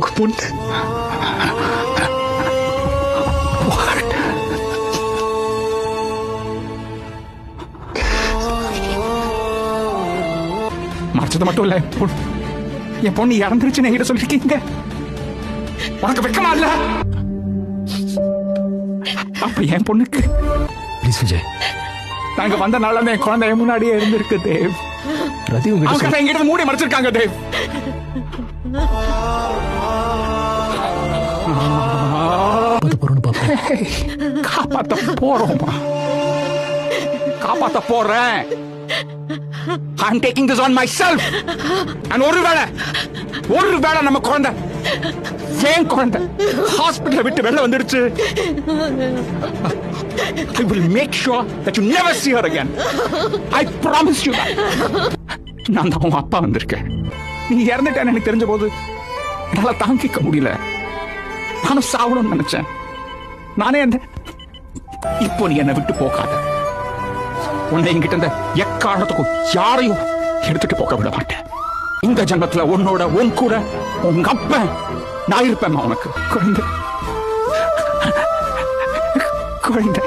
பொண்ணு மறைச்சது மட்டும் இல்ல என் பொண்ணு. என் பொண்ணு இறந்துருச்சுன்னு என்கிட்ட சொல்லிருக்கீங்க. உனக்கு வெக்கமா இல்ல? அப்படி என் பொண்ணுக்கு. ப்ளீஸ் விஜய். நாங்க வந்த இருந்து என் குழந்தை முன்னாடியே இருந்திருக்கு தேவ். ரதி அவங்க சொல்லி- எங்கிட்ட மூடி மறைச்சிருக்காங்க தேவ் காப்பாத்த போறோமா காப்பாத்த போறேன். I'm taking this on myself. And ஒருவேளை ஒருவேளை நம்ம குழந்தை ஏன் குழந்தை ஹாஸ்பிட்டல் விட்டு வெளில வந்துடுச்சு I will make sure that you never see her again. I promise you that. நான் தான் உன் அப்பா வந்திருக்கேன். நீ இறந்துட்டேன்னு எனக்கு தெரிஞ்ச போது என்னால் தாங்கிக்க முடியல. நானும் சாவணும்னு நினைச்சேன். நானே அந்த இப்போ நீ என்னை விட்டு போகாத. உன்னை என்கிட்ட இருந்த எக்காரணத்துக்கும் யாரையும் எடுத்துட்டு போக விட மாட்டேன். இந்த ஜென்மத்துல உன்னோட உன் கூட உங்க அப்ப நான் இருப்பேன் உனக்கு. குழந்தை. குழந்தை.